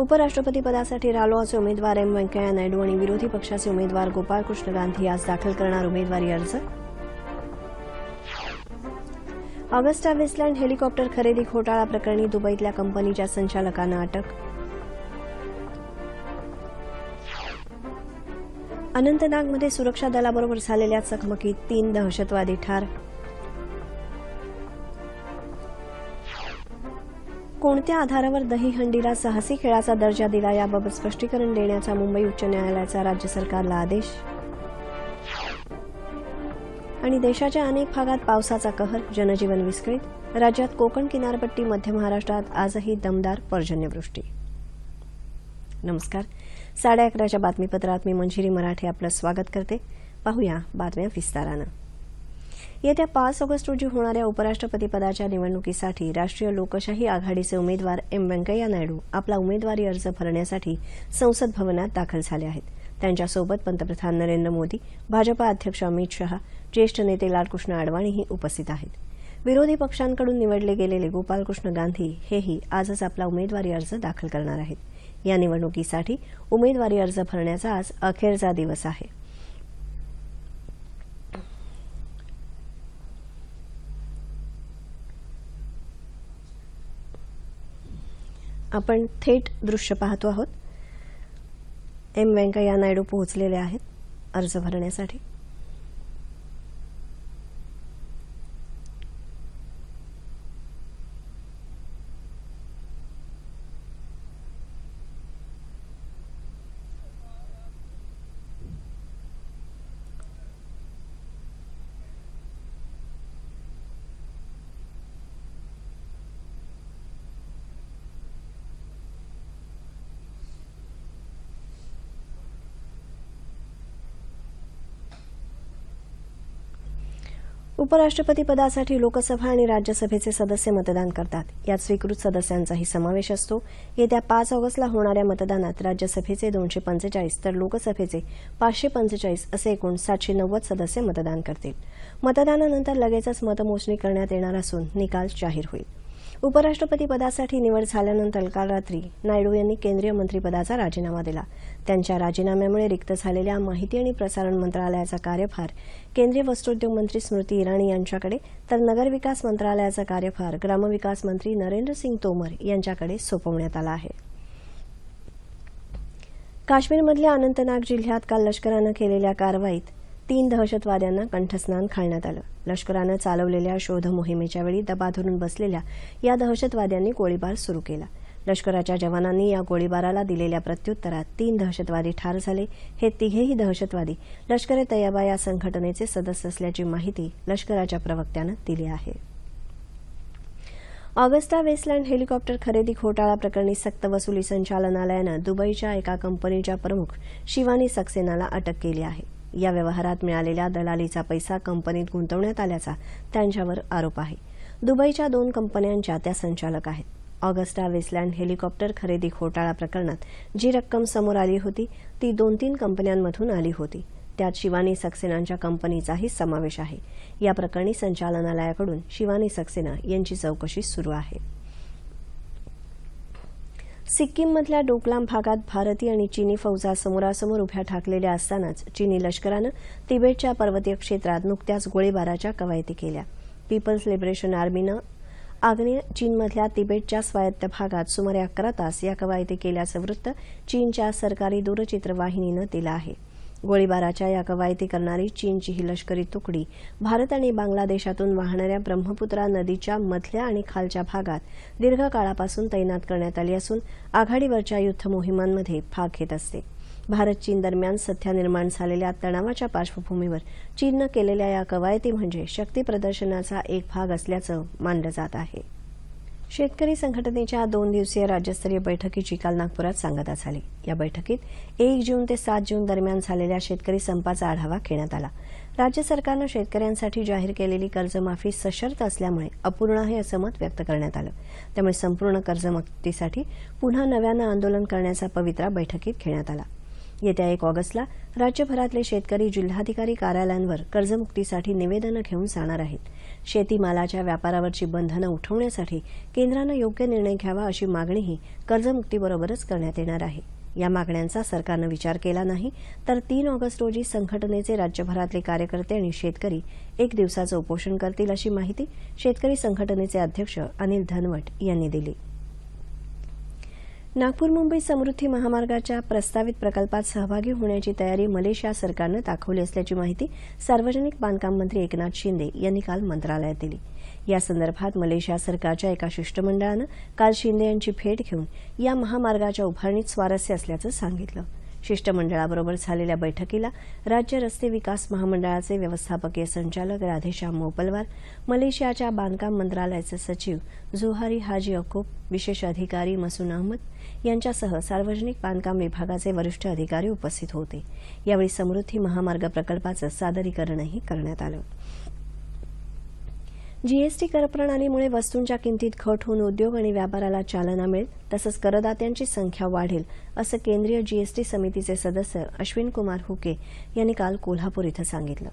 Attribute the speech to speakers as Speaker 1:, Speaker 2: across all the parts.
Speaker 1: उपराष्ट्रपती पदासाठी रालोआचे उमेदवार एम व्यंकय्या नायडू आणि विरोधी पक्षाचे उमेदवार गोपाळकृष्ण गांधी आज दाखल करणार उमेदवारी अर्ज. ऑगस्टा वेस्टलँड हेलिकॉप्टर खरेदी घोटाळा प्रकरणी दुबईतल्या कंपनीच्या संचालकांना अटक. अनंतनागमध्ये सुरक्षा दलाबरोबर झालेल्या चकमकीत तीन दहशतवादी ठार. कोणत्या आधारावर दहीहंडीला साहसी खेळाचा दर्जा दिला याबाबत स्पष्टीकरण देण्याचा मुंबई उच्च न्यायालयाचा राज्य सरकारला आदेश? आणि देशाच्या अनेक भागात पावसाचा कहर जनजीवन विस्कळीत. राज्यात कोकण किनारपट्टी मध्य महाराष्ट्रात आजही दमदार पर्जन्यवृष्टी. नमस्कार. साडे अकराच्या बातमीपत्रात मी मंजिरी मराठे आपलं स्वागत करते. पाहूया बातम्या विस्तारानं. येत्या पाच ऑगस्ट रोजी होणाऱ्या उपराष्ट्रपतीपदाच्या निवडणुकीसाठी राष्ट्रीय लोकशाही आघाडीचे उमेदवार एम व्यंकय्या नायडू आपला उमेदवारी अर्ज भरण्यासाठी संसद भवनात दाखल झाले आहेत. त्यांच्यासोबत पंतप्रधान नरेंद्र मोदी भाजपा अध्यक्ष अमित शहा ज्येष्ठ नेते लालकृष्ण अडवाणीही उपस्थित आहेत. विरोधी पक्षांकडून निवडले गेलेले गोपालकृष्ण गांधी हेही आजच आपला उमेदवारी अर्ज दाखल करणार आहेत. या निवडणुकीसाठी उमेदवारी अर्ज भरण्याचा आज अखेरचा दिवस आहे. आपण थेट दृश्य पाहतो आहोत. एम व्यंकय्या नायडू पोहोचलेले आहेत अर्ज भरण्यासाठी. उपराष्ट्रपती पदासाठी लोकसभा आणि राज्यसभेचे सदस्य मतदान करतात. यात स्वीकृत सदस्यांचाही समावेश असतो. येत्या पाच ऑगस्टला होणाऱ्या मतदानात राज्यसभेचे दोनशे पंचेचाळीस तर लोकसभेचे पाचशे पंचेचाळीस असे एकूण सातशे नव्वद सदस्य मतदान करतील. मतदानानंतर लगेचच मतमोजणी करण्यात येणार असून निकाल जाहीर होईल. उपराष्ट्रपती पदासाठी निवड झाल्यानंतर काल रात्री नायडू यांनी केंद्रीय मंत्रीपदाचा राजीनामा दिला. त्यांच्या राजीनाम्यामुळे रिक्त झालेल्या माहिती आणि प्रसारण मंत्रालयाचा कार्यभार केंद्रीय वस्त्रोद्योग मंत्री स्मृती इराणी यांच्याकडे तर नगरविकास मंत्रालयाचा कार्यभार ग्रामविकास मंत्री नरेंद्र सिंग तोमर यांच्याकडे सोपवण्यात आला आहे. काश्मीरमधल्या अनंतनाग जिल्ह्यात काल लष्करानं केलेल्या कारवाईत तीन दहशतवाद्यांना कंठस्नान घालण्यात आलं. लष्करानं चालवलेल्या शोध मोहिमेच्या वेळी दबा धरून बसलेल्या या दहशतवाद्यांनी गोळीबार सुरू केला. लष्कराच्या जवानांनी या गोळीबाराला दिलेल्या प्रत्युत्तरात तीन दहशतवादी ठार झाले. हे तिघेही दहशतवादी लष्कर ए या संघटनेचे सदस्य असल्याची माहिती लष्कराच्या प्रवक्त्यानं दिली आहे. ऑगस्टा वेस्टलँड हेलिकॉप्टर खरेदी घोटाळा प्रकरणी सक्तवसुली संचालनालयानं दुबईच्या एका कंपनीच्या प्रमुख शिवानी सक्सेनाला अटक केली आहे. या व्यवहारात मिळालेल्या दलालीचा पैसा कंपनीत गुंतवण्यात आल्याचा त्यांच्यावर आरोप आहे. दुबईच्या दोन कंपन्यांच्या त्या संचालक आहेत. ऑगस्टा वेस्टलँड हेलिकॉप्टर खरेदी घोटाळा प्रकरणात जी रक्कम समोर आली होती ती दोन तीन कंपन्यांमधून आली होती. त्यात शिवानी सक्सेनांच्या कंपनीचाही समावेश आहे. या प्रकरणी संचालनालयाकडून शिवानी सक्सेना यांची चौकशी सुरू आहे. सिक्कीममधल्या डोकलाम भागात भारतीय आणि चीनी फौजा समोरासमोर उभ्या ठाकलेल्या असतानाच चीनी लष्करानं तिबेटच्या पर्वतीय क्षेत्रात नुकत्याच गोळीबाराच्या कवायती केल्या. पीपल्स लिबरेशन आर्मीनं आग्नेय चीनमधल्या तिबेटच्या स्वायत्त भागात सुमारे अकरा तास या कवायती केल्याचं वृत्त चीनच्या सरकारी दूरचित्रवाहिनीनं दिलं आहे. गोळीबाराच्या या कवायती करणारी चीनची ही लष्करी तुकडी भारत आणि बांगलादेशातून वाहणाऱ्या ब्रह्मपुत्रा नदीच्या मधल्या आणि खालच्या भागात दीर्घकाळापासून तैनात करण्यात आली असून आघाडीवरच्या युद्ध मोहिमांमध्ये भाग घेत असते. भारत चीन दरम्यान सध्या निर्माण झालेल्या तणावाच्या पार्श्वभूमीवर चीननं केलेल्या या कवायती म्हणजे शक्ती प्रदर्शनाचा एक भाग असल्याचं मानलं जात आहे. शेतकरी संघटनेच्या दोन दिवसीय राज्यस्तरीय बैठकीची काल नागपुरात सांगता झाली. या बैठकीत एक जून ते सात जून दरम्यान झालेल्या शेतकरी संपाचा आढावा घेण्यात आला. राज्य सरकारनं शेतकऱ्यांसाठी जाहीर केलेली कर्जमाफी सशर्त असल्यामुळे अपूर्ण आहे असं मत व्यक्त करण्यात आलं. त्यामुळे संपूर्ण कर्जमुक्तीसाठी पुन्हा नव्यानं आंदोलन करण्याचा पवित्रा बैठकीत घेण्यात आला. येत्या एक ऑगस्टला राज्यभरातले शेतकरी जिल्हाधिकारी कार्यालयांवर कर्जमुक्तीसाठी निवेदनं घेऊन जाणार आहेत. शेतीमालाच्या व्यापारावरची बंधनं उठवण्यासाठी केंद्रानं योग्य निर्णय घ्यावा अशी मागणीही कर्जमुक्तीबरोबरच करण्यात येणार आहे. या मागण्यांचा सरकारनं विचार केला नाही तर तीन ऑगस्ट रोजी संघटनेचे राज्यभरातले कार्यकर्ते आणि शेतकरी एक दिवसाचं उपोषण करतील अशी माहिती शेतकरी संघटनेचे अध्यक्ष अनिल धनवट यांनी दिली. नागपूर मुंबई समृद्धी महामार्गाच्या प्रस्तावित प्रकल्पात सहभागी होण्याची तयारी मलेशिया सरकारनं दाखवली असल्याची माहिती सार्वजनिक बांधकाम मंत्री एकनाथ शिंदे यांनी काल मंत्रालयात दिली. या संदर्भात मलेशिया सरकारच्या एका शिष्टमंडळानं काल शिंदे यांची भेट घेऊन या महामार्गाच्या उभारणीत स्वारस्य असल्याचं सांगितलं. शिष्टमंडळाबरोबर झालेल्या बैठकीला राज्य रस्ते विकास महामंडळाचे व्यवस्थापकीय संचालक राधेश्याम मोपलवार मलेशियाच्या बांधकाम मंत्रालयाचे सचिव झोहारी हाजी अकोप विशेष अधिकारी मसून अहमद यांच्यासह सार्वजनिक बांधकाम विभागाचे वरिष्ठ अधिकारी उपस्थित होते. यावेळी समृद्धी महामार्ग प्रकल्पाचं सादरीकरणही करण्यात आलं. जीएसटी करप्रणालीमुळे वस्तूंच्या किमतीत घट होऊन उद्योग आणि व्यापाराला चालना मिळेल तसंच करदात्यांची संख्या वाढेल असं केंद्रीय जीएसटी समितीचे सदस्य अश्विन कुमार हुके यांनी काल कोल्हापूर इथं सांगितलं.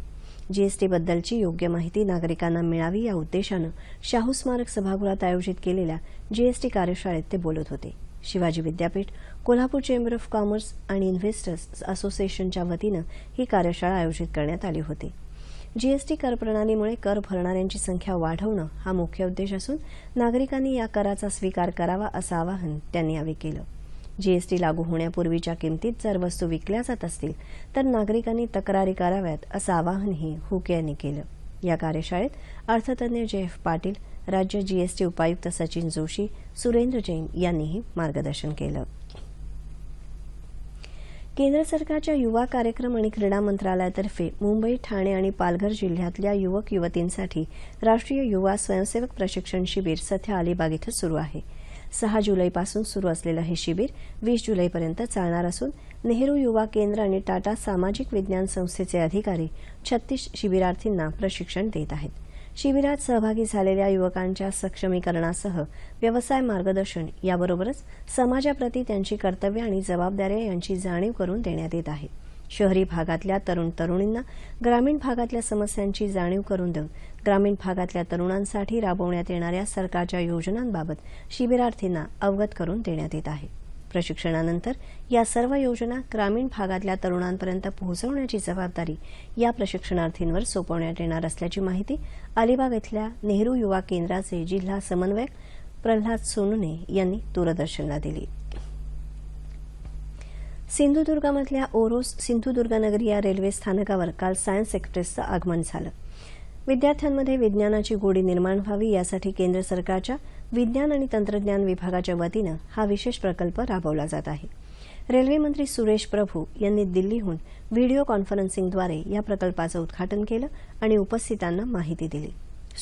Speaker 1: जीएसटीबद्दलची योग्य माहिती नागरिकांना मिळावी या उद्देशानं शाहू स्मारक सभागृहात आयोजित केलेल्या जीएसटी कार्यशाळेत ते बोलत होते. Shivaji Vidyapeeth Kolhapur chamber of commerce आणि इन्व्हेस्टर्स असोसिएशनच्या वतीनं ही कार्यशाळा आयोजित करण्यात आली होती. जीएसटी कर प्रणालीमुळे कर भरणाऱ्यांची संख्या वाढवणं हा मुख्य उद्देश असून नागरिकांनी या कराचा स्वीकार करावा असं आवाहन त्यांनी यावेळी केलं. जीएसटी लागू होण्यापूर्वीच्या किमतीत जर वस्तू विकल्या जात असतील तर नागरिकांनी तक्रारी कराव्यात असं आवाहनही हुके यांनी केलं. या कार्यशाळेत अर्थतज्ञ जे एफ पाटील राज्य जीएसटी उपायुक्त सचिन जोशी सुरेंद्र जैन यांनीही मार्गदर्शन केलं. केंद्र सरकारच्या युवा कार्यक्रम आणि क्रीडा मंत्रालयातर्फे मुंबई ठाणे आणि पालघर जिल्ह्यातल्या युवक युवतींसाठी राष्ट्रीय युवा स्वयंसेवक प्रशिक्षण शिबिर सध्या अलिबाग इथं सुरू आहे. सहा जुलैपासून सुरू असलेलं हे शिबिर वीस जुलैपर्यंत चालणार असून नेहरू युवा केंद्र आणि टाटा सामाजिक विज्ञान संस्थेचे अधिकारी छत्तीस शिबिरार्थींना प्रशिक्षण देत आहेत. शिबिरात सहभागी झालेल्या युवकांच्या सक्षमीकरणासह व्यवसाय मार्गदर्शन याबरोबरच समाजाप्रती त्यांची कर्तव्य आणि जबाबदाऱ्या यांची जाणीव करून देण्यात येत आहे. शहरी भागातल्या तरुण तरुणींना ग्रामीण भागातल्या समस्यांची जाणीव करून देऊन ग्रामीण भागातल्या तरुणांसाठी राबवण्यात येणाऱ्या सरकारच्या योजनांबाबत शिबिरार्थींना अवगत करून देण्यात येत आहे. प्रशिक्षणानंतर या सर्व योजना ग्रामीण भागातल्या तरुणांपर्यंत पोहोचवण्याची जबाबदारी या प्रशिक्षणार्थींवर सोपवण्यात येणार असल्याची माहिती अलिबाग इथल्या नेहरू युवा केंद्राचे जिल्हा समन्वयक प्रल्हाद सोनुने यांनी दूरदर्शनला दिली. सिंधुदुर्गमधल्या ओरोस सिंधुदुर्गनगरी या रेल्वे स्थानकावर काल सायन्स एक्सप्रेसचं आगमन झालं. विद्यार्थ्यांमध्ये विज्ञानाची गोडी निर्माण व्हावी यासाठी केंद्र सरकारच्या विज्ञान आणि तंत्रज्ञान विभागाच्या वतीनं हा विशेष प्रकल्प राबवला जात आहे. रेल्वेमंत्री सुरेश प्रभू यांनी दिल्लीहून व्हिडिओ कॉन्फरन्सिंगद्वारे या प्रकल्पाचं उद्घाटन केलं आणि उपस्थितांना माहिती दिली.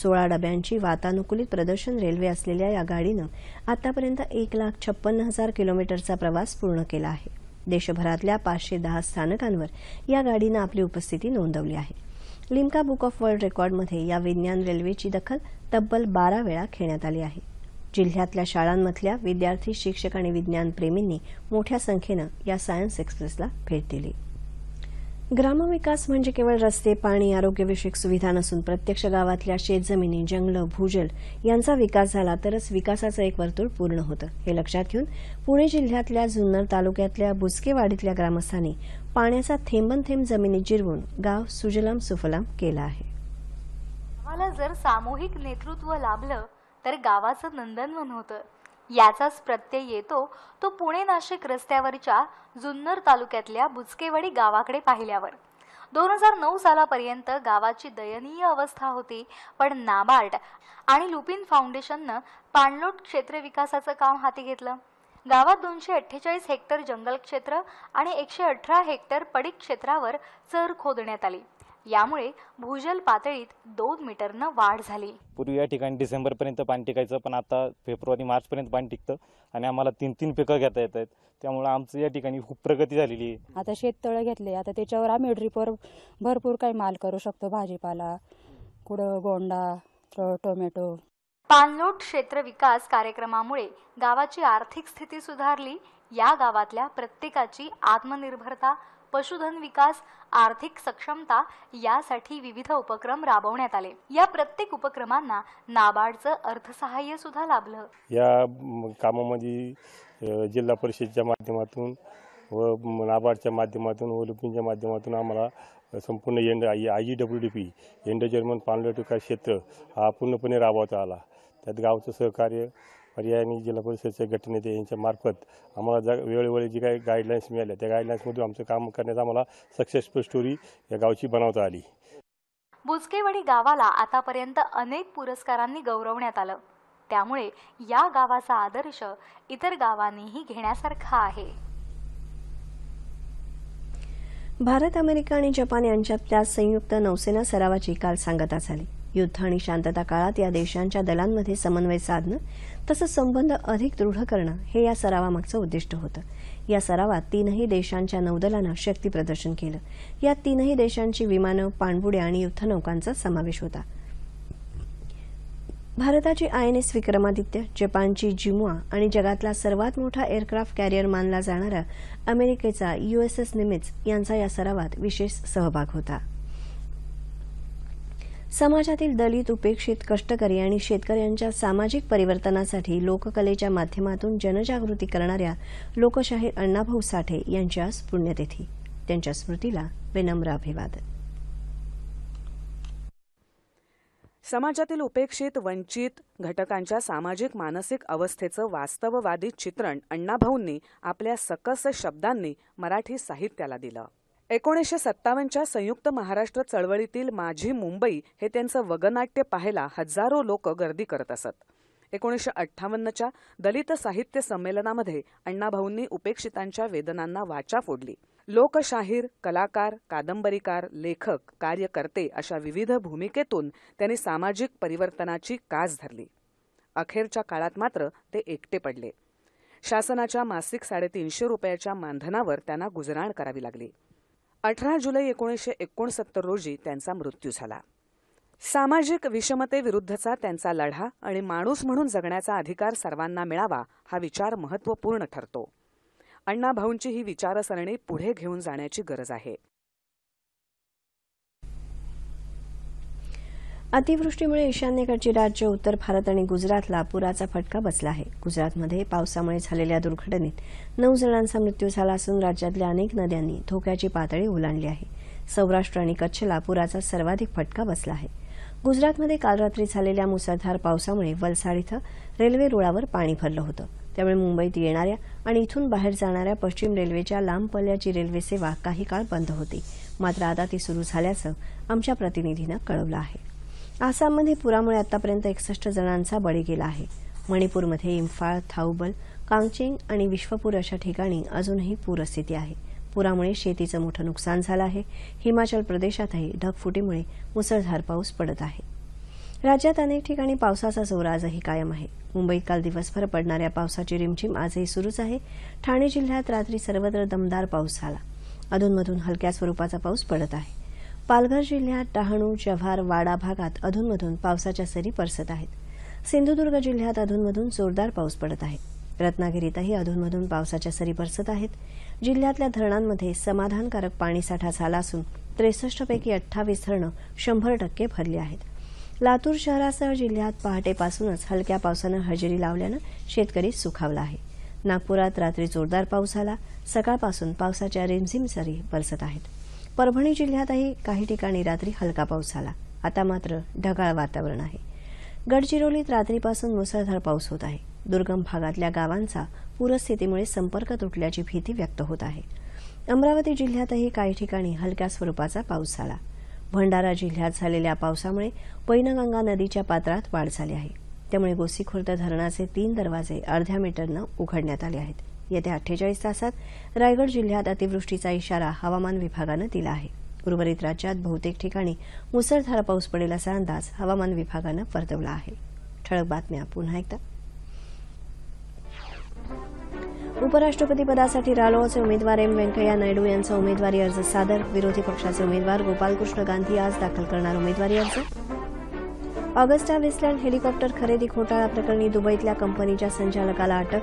Speaker 1: सोळा डब्यांची वातानुकूलित प्रदर्शन रेल्वे असलेल्या या गाडीनं आतापर्यंत एक लाख छप्पन्न हजार किलोमीटरचा प्रवास पूर्ण केला आहे. देशभरातल्या पाचशे दहा स्थानकांवर या गाडीनं आपली उपस्थिती नोंदवली आहे. लिम्का बुक ऑफ वर्ल्ड रेकॉर्डमध्ये या विज्ञान रेल्वेची दखल तब्बल बारा वेळा घेण्यात आली आहे. जिल्ह्यातल्या शाळांमधल्या विद्यार्थी शिक्षक आणि विज्ञानप्रेमींनी मोठ्या संख्येनं या सायन्स एक्सप्रेसला भेट दिली. ग्रामविकास म्हणजे केवळ रस्ते पाणी आरोग्यविषयक सुविधा नसून प्रत्यक्ष गावातल्या शेतजमिनी जंगलं भूजल यांचा विकास झाला तरच विकासाचं एक वर्तुळ पूर्ण होतं. हे लक्षात घेऊन पुणे जिल्ह्यातल्या जुन्नर तालुक्यातल्या बुसकेवाडीतल्या ग्रामस्थांनी पाण्याचा थेंबन थेंब जमिनीत जिरवून गाव सुजलाम सुफलाम केला आहे.
Speaker 2: गावाला जर सामूहिक नेतृत्व लाभलं तर गावाचं नंदनवन होतं. याचाच प्रत्यय येतो. तो पुणे नाशिक रस्त्यावरच्या जुन्नर तालुक्यातल्या बुचकेवाडी गावाकडे पाहिल्यावर. दोन हजार नऊ सालापर्यंत गावाची दयनीय अवस्था होती पण नाबार्ड आणि लुपिन फाउंडेशननं पाणलोट क्षेत्र विकासाचं काम हाती घेतलं. गावात दोनशे अठ्ठेचाळीस हेक्टर जंगल क्षेत्र आणि एकशे अठरा हेक्टर पडीक क्षेत्रावर चर खोदण्यात आली. यामुळे भूजल पातळीत दोन मीटरनं वाढ झाली.
Speaker 3: पूर्वी या ठिकाणी डिसेंबरपर्यंत पाणी टिकायचं पण आता फेब्रुवारी मार्चपर्यंत पाणी टिकतं आणि आम्हाला तीन तीन पिकं घेता येत आहेत. त्यामुळं आमचं या ठिकाणी खूप प्रगती झालेली आहे.
Speaker 4: आता शेततळं घेतले आता त्याच्यावर आम्ही ड्रीपवर भरपूर काही माल करू शकतो. भाजीपाला कुठं गोंडा टोमॅटो.
Speaker 2: पाणलोट क्षेत्र विकास कार्यक्रमामुळे गावाची आर्थिक स्थिती सुधारली. या गावातल्या प्रत्येकाची आत्मनिर्भरता पशुधन विकास आर्थिक सक्षमता यासाठी विविध उपक्रम राबवण्यात आले. या प्रत्येक उपक्रमांना नाबार्डचं अर्थसहाय्य सुद्धा लाभलं.
Speaker 5: या कामामध्ये जिल्हा परिषदच्या माध्यमातून व नाबार्डच्या माध्यमातून व लुपिनच्या माध्यमातून आम्हाला संपूर्ण and I I G W D P and German पाणलोट विकास क्षेत्र हा पूर्णपणे राबवता आला. त्यात गावचं सहकार्य पर्यायाने जिल्हा परिषदच्या गटनेते यांच्या मार्फत आम्हाला जा वेळोवेळी जी काही गाईडलाईन्स मिळाल्या त्या गाईडलाईन्समधून आमचं काम करण्यात आम्हाला सक्सेसफुल स्टोरी या गावची बनवता आली.
Speaker 2: बुचकेवाडी गावाला आतापर्यंत अनेक पुरस्कारांनी गौरवण्यात आलं. त्यामुळे या गावाचा आदर्श इतर गावांनीही घेण्यासारखा आहे.
Speaker 1: भारत अमेरिका आणि जपान यांच्यातल्या संयुक्त नौसेना सरावाची काल सांगता झाली. युद्ध आणि शांतता काळात या देशांच्या दलांमध्ये समन्वय साधणं तसंच संबंध अधिक दृढ करणं हे या सरावामागचं उद्दिष्ट होतं. या सरावात तीनही देशांच्या नौदलानं शक्ती प्रदर्शन केलं. यात तीनही देशांची विमानं पाणबुड्या आणि युद्धनौकांचा समावेश होता. भारताची आय एन एस विक्रमादित्य जपानची जिमुआ आणि जगातला सर्वात मोठा एअरक्राफ्ट कॅरियर मानला जाणारा अमेरिकेचा युएसएस निमित्स यांचा या सरावात विशेष सहभाग होता. समाजातील दलित उपेक्षित कष्टकरी आणि शेतकऱ्यांच्या सामाजिक परिवर्तनासाठी लोककलेच्या माध्यमातून जनजागृती करणाऱ्या लोकशाहीर अण्णाभाऊ साठे यांची आज पुण्यतिथी. त्यांच्या स्मृतीला विनम्र अभिवादन.
Speaker 6: समाजातील उपेक्षित वंचित घटकांच्या सामाजिक मानसिक अवस्थेचं वास्तववादी चित्रण अण्णाभाऊंनी आपल्या सकस शब्दांनी मराठी साहित्याला दिलं. एकोणीसशे सत्तावन्नच्या संयुक्त महाराष्ट्र चळवळीतील माझी मुंबई हे त्यांचं वगनाट्य पाहायला हजारो लोक गर्दी करत असत. एकोणीसशे अठ्ठावन्नच्या दलित साहित्य संमेलनामध्ये अण्णाभाऊंनी उपेक्षितांच्या वेदनांना वाचा फोडली. लोकशाहीर कलाकार कादंबरीकार लेखक कार्यकर्ते अशा विविध भूमिकेतून त्यांनी सामाजिक परिवर्तनाची कास धरली. अखेरच्या काळात मात्र ते एकटे पडले. शासनाच्या मासिक साडेतीनशे रुपयाच्या मानधनावर त्यांना गुजराण करावी लागली. अठरा जुलै एकोणीसशे एकोणसत्तर रोजी त्यांचा मृत्यू झाला. सामाजिक विषमतेविरुद्धचा त्यांचा लढा आणि माणूस म्हणून जगण्याचा अधिकार सर्वांना मिळावा हा विचार महत्त्वपूर्ण ठरतो. अण्णाभाऊंची ही विचारसरणी पुढे घेऊन जाण्याची गरज आहे.
Speaker 1: अतिवृष्टीमुळे ईशान्येकडची राज्य उत्तर भारत आणि गुजरातला पुराचा फटका बसला आहे. गुजरातमध्ये पावसामुळे झालेल्या दुर्घटनेत नऊ जणांचा मृत्यू झाला असून राज्यातल्या अनेक नद्यांनी धोक्याची पातळी ओलांडली आहे. सौराष्ट्र आणि कच्छला पुराचा सर्वाधिक फटका बसला आहे. गुजरातमध्ये काल रात्री झालेल्या मुसळधार पावसामुळे वलसाड इथं रेल्वे रुळावर पाणी भरलं होतं. त्यामुळे मुंबईत येणाऱ्या आणि इथून बाहेर जाणाऱ्या पश्चिम रेल्वेच्या लांब पल्ल्याची रेल्वे सेवा काही काळ बंद होती. मात्र आता ती सुरू झाल्याचं आमच्या प्रतिनिधीनं कळवलं आहे. आसाममध्ये पुरामुळे आतापर्यंत एकसष्ट जणांचा बळी गेला आहे. मणिपूरमध्ये इम्फाळ थाऊबल कांगचेंग आणि विश्वपूर अशा ठिकाणी अजूनही पूरस्थिती आहे. पुरामुळे शेतीचं मोठं नुकसान झालं आहे. हिमाचल प्रदेशातही ढगफुटीमुळे मुसळधार पाऊस पडत आहे. राज्यात अनेक ठिकाणी पावसाचा जोर आजही कायम आहे. मुंबईत काल दिवसभर पडणाऱ्या पावसाची रिमझिम आजही सुरूच आहे. ठाणे जिल्ह्यात रात्री सर्वत्र दमदार पाऊस झाला. अधूनमधून हलक्या स्वरूपाचा पाऊस पडत आहे. पालघर जिल्ह्यात डहाणू जव्हार वाडा भागात अधूनमधून पावसाच्या सरी बरसत आहेत. सिंधुदुर्ग जिल्ह्यात अधूनमधून जोरदार पाऊस पडत आहे. रत्नागिरीतही अधूनमधून पावसाच्या सरी बरसत आहेत. जिल्ह्यातल्या धरणांमध्ये समाधानकारक पाणीसाठा झाला असून त्रेसष्टपैकी अठ्ठावीस धरणं शंभर टक्के भरली आहेत. लातूर शहरासह जिल्ह्यात पहाटेपासूनच हलक्या पावसानं हजेरी लावल्यानं शेतकरी सुखावला आहे. नागपुरात रात्री जोरदार पाऊस झाला. सकाळपासून पावसाच्या रिमझिम सरी बरसत आहेत. परभणी जिल्ह्यातही काही ठिकाणी रात्री हलका पाऊस झाला. आता मात्र ढगाळ वातावरण आहे. गडचिरोलीत रात्रीपासून मुसळधार पाऊस होत आहे. दुर्गम भागातल्या गावांचा पूरस्थितीमुळे संपर्क तुटल्याची भीती व्यक्त होत आहे. अमरावती जिल्ह्यातही काही ठिकाणी हलक्या स्वरूपाचा पाऊस झाला. भंडारा जिल्ह्यात झालेल्या पावसामुळे पैनगंगा नदीच्या पात्रात वाढ झाली आहे. त्यामुळे गोसीखुर्द धरणाचे तीन दरवाजे अर्ध्या मीटरनं उघडण्यात आले आहेत. येत्या अठ्ठेचाळीस तासात रायगड जिल्ह्यात अतिवृष्टीचा इशारा हवामान विभागानं दिला आहे. उर्वरित राज्यात बहुतेक ठिकाणी मुसळधार पाऊस पडेल असा अंदाज हवामान विभागानं वर्तवला आहे. ठळक बातम्या पुन्हा एकदा. उपराष्ट्रपती पदासाठी रालोआचे उमेदवार एम व्यंकय्या नायडू यांचा उमेदवारी अर्ज सादर. विरोधी पक्षाचे उमेदवार गोपालकृष्ण गांधी आज दाखल करणार उमेदवारी अर्ज. ऑगस्टा वेस्टलँड हेलिकॉप्टर खरेदी घोटाळा प्रकरणी दुबईतल्या कंपनीच्या संचालकाला अटक.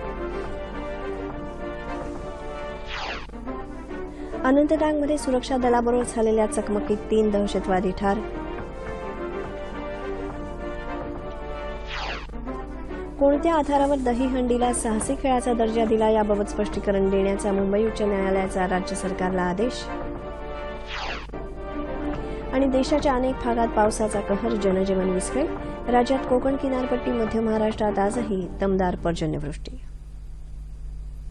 Speaker 1: अनंतनागमध्ये सुरक्षा दलाबरोबर झालेल्या चकमकीत तीन दहशतवादी ठार. कोणत्या आधारावर दहीहंडीला साहसी खेळाचा दर्जा दिला याबाबत स्पष्टीकरण देण्याचा मुंबई उच्च न्यायालयाचा राज्य सरकारला आदेश? आणि देशाच्या अनेक भागात पावसाचा कहर जनजीवन विस्कळीत. राज्यात कोकण किनारपट्टी मध्य महाराष्ट्रात आजही दमदार पर्जन्यवृष्टी.